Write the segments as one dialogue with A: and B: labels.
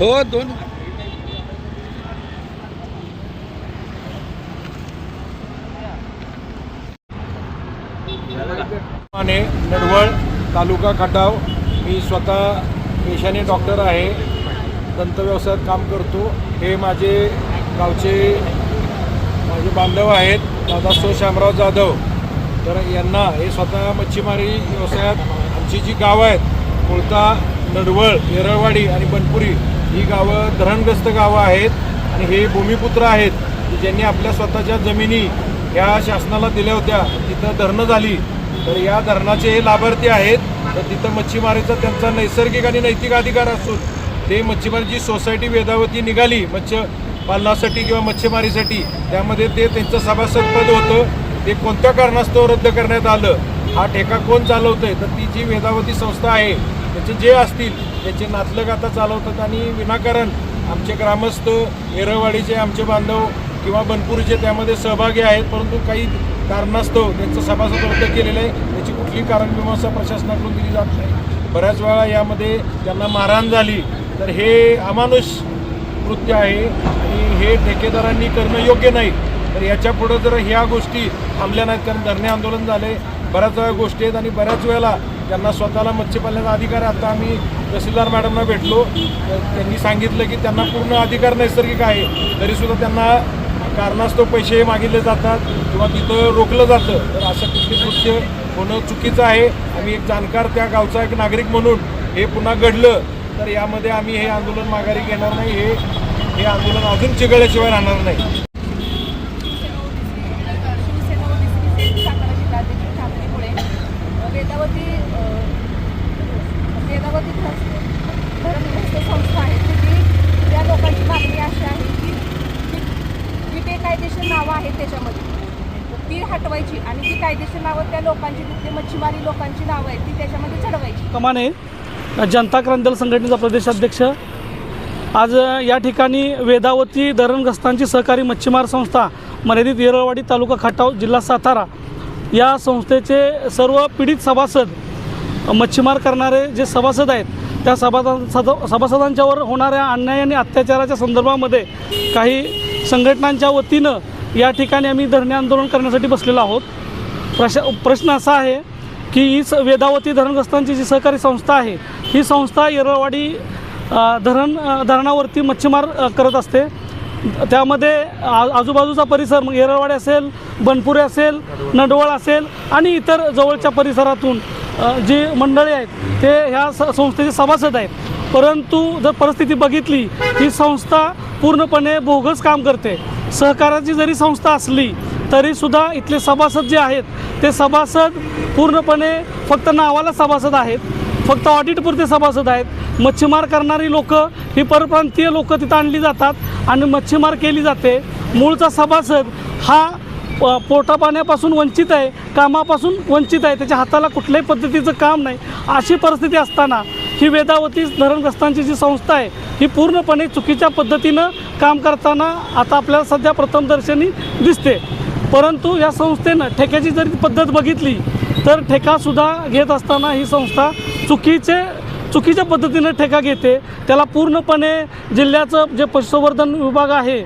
A: हो दोन.
B: माने नडवळ तालुका खटाव. मी स्वतः पेशाने डॉक्टर आहे. दंतव्यवसायात काम करतो. हे माझे गावचे माझे बांधव आहेत. दादासो शामराव जाधव. तर यांना हे स्वतः मच्छीमारी व्यवसायात आमची जी गावं आहेत कोळता नडवळ येरळवाडी आणि बनपुरी ही गावं धरणग्रस्त गावं आहेत आणि हे भूमिपुत्र आहेत. की ज्यांनी आपल्या स्वतःच्या जमिनी या शासनाला दिल्या होत्या तिथं धरणं झाली. तर या धरणाचे हे लाभार्थी आहेत. तर तिथं मच्छीमारीचा त्यांचा नैसर्गिक आणि नैतिक अधिकार असून ते मच्छीमारीची सोसायटी वेदावती निघाली मच्छ पालनासाठी किंवा मच्छीमारीसाठी. त्यामध्ये ते त्यांचं सभासदपद होतं. ते कोणत्या कारणास्तव रद्द करण्यात आलं हा ठेका कोण चालवतंय? तर ती जी वेदावती संस्था आहे त्याचे जे असतील त्याचे नातलग आता चालवतात आणि विनाकारण आमचे ग्रामस्थ येरळवाडीचे आमचे बांधव किंवा बनपुरीचे त्यामध्ये सहभागी आहेत. परंतु काही कारणास्तव त्यांचं सभासद रद्द केलेलं आहे. त्याची कुठली कारणमीमांसा प्रशासनाकडून दिली जात नाही. बऱ्याच वेळा यामध्ये त्यांना मारहाण झाली तर हे अमानुष कृत्य आहे आणि हे ठेकेदारांनी करणं योग्य नाही. तर याच्या पुढं जर ह्या गोष्टी थांबल्या नाहीत कारण धरणे आंदोलन झाले बऱ्याच वेळा गोष्टी आहेत आणि बऱ्याच वेळेला त्यांना स्वतःला मत्स्यपालनाचा अधिकार आहे आता आम्ही तहसीलदार मॅडमना भेटलो. तर त्यांनी सांगितलं की त्यांना पूर्ण अधिकार नैसर्गिक आहे. तरीसुद्धा त्यांना कारणास्तव पैसे मागितले जातात किंवा तिथं रोखलं जातं तर असं कुठली कृत्य होणं चुकीचं आहे. आम्ही एक जाणकार त्या गावचा एक नागरिक म्हणून हे पुन्हा घडलं तर यामध्ये आम्ही हे आंदोलन माघारी घेणार नाही हे हे आंदोलन अजून चिघळल्याशिवाय राहणार नाही.
C: वेदावती वेदावती धरणग्रस्त संस्था आहे की ती त्या लोकांची मागणी अशी आहे की जी- जी बेकायदेशीर नावं आहेत त्याच्यामध्ये. ती हटवायची आणि ती कायदेशीर नावं त्या लोकांची तिथले मच्छीमारी लोकांची नावं आहेत ती त्याच्यामध्ये चढवायची.
D: कमाने जनता क्रांती दल संघटनेचा प्रदेशाध्यक्ष. आज या ठिकाणी वेदावती धरणग्रस्तांची सहकारी मच्छीमार संस्था मर्यादित येरळवाडी तालुका खटाव जिल्हा सातारा या संस्थेचे सर्व पीडित सभासद मच्छीमार करणारे जे सभासद आहेत त्या सभासद सभासदांच्यावर होणाऱ्या अन्याय आणि अत्याचाराच्या संदर्भामध्ये काही संघटनांच्या वतीनं या ठिकाणी आम्ही धरणे आंदोलन करण्यासाठी बसलेलो आहोत. प्रश प्रश्न असा आहे की ही स वेदावती धरणग्रस्तांची जी सहकारी संस्था आहे ही संस्था येरळवाडी धरण धरणावरती मच्छीमार करत असते. त्यामध्ये आ आजूबाजूचा परिसर मग येरळवाडी असेल बनपुरे असेल नडवळ असेल आणि इतर जवळच्या परिसरातून जी मंडळी आहेत ते ह्या स संस्थेचे सभासद आहेत. परंतु जर परिस्थिती बघितली ही संस्था पूर्णपणे बोगस काम करते. सहकाराची जरी संस्था असली तरीसुद्धा इथले सभासद जे आहेत ते सभासद पूर्णपणे फक्त नावाला सभासद आहेत फक्त ऑडिटपुरते सभासद आहेत. मच्छीमार करणारी लोक ही परप्रांतीय लोक तिथं आणली जातात आणि मच्छीमार केली जाते. मूळचा सभासद हा प- पोटापाण्यापासून वंचित आहे कामापासून वंचित आहे त्याच्या हाताला कुठल्याही पद्धतीचं काम नाही. अशी परिस्थिती असताना ही वेदावती धरणग्रस्तांची जी संस्था आहे ही पूर्णपणे चुकीच्या पद्धतीनं काम करताना आता आपल्याला सध्या प्रथमदर्शनी दिसते. परंतु या संस्थेनं ठेक्याची जरी पद्धत बघितली तर ठेकासुद्धा घेत असताना ही संस्था चुकीचे चुकीच्या पद्धतीनं ठेका घेते. त्याला पूर्णपणे जिल्ह्याचं जे पशुसंवर्धन विभाग आहे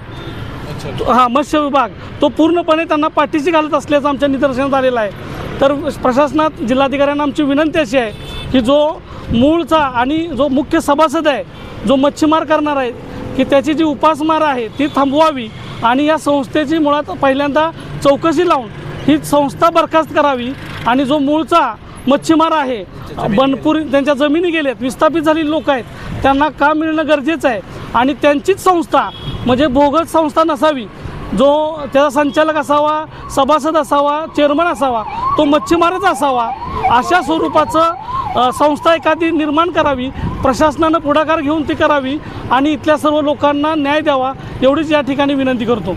D: हा मत्स्य विभाग तो पूर्णपणे त्यांना पाठीशी घालत असल्याचं आमच्या निदर्शनात आलेलं आहे. तर प्रशासनात जिल्हाधिकाऱ्यांना आमची विनंती अशी आहे की जो मूळचा आणि जो मुख्य सभासद आहे जो मच्छीमार करणार आहे की त्याची जी उपासमार आहे ती थांबवावी आणि या संस्थेची मुळात पहिल्यांदा चौकशी लावून ही संस्था बरखास्त करावी आणि जो मूळचा मच्छीमार आहे बनपुरी त्यांच्या जमिनी गेल्यात विस्थापित झालेली लोक आहेत त्यांना काम मिळणं गरजेचं आहे आणि त्यांचीच संस्था म्हणजे बोगस संस्था नसावी जो त्याचा संचालक असावा सभासद असावा चेअरमन असावा तो मच्छीमारच असावा अशा स्वरूपाचं संस्था एखादी निर्माण करावी प्रशासनानं पुढाकार घेऊन ती करावी आणि इथल्या सर्व लोकांना न्याय द्यावा एवढीच या ठिकाणी विनंती करतो.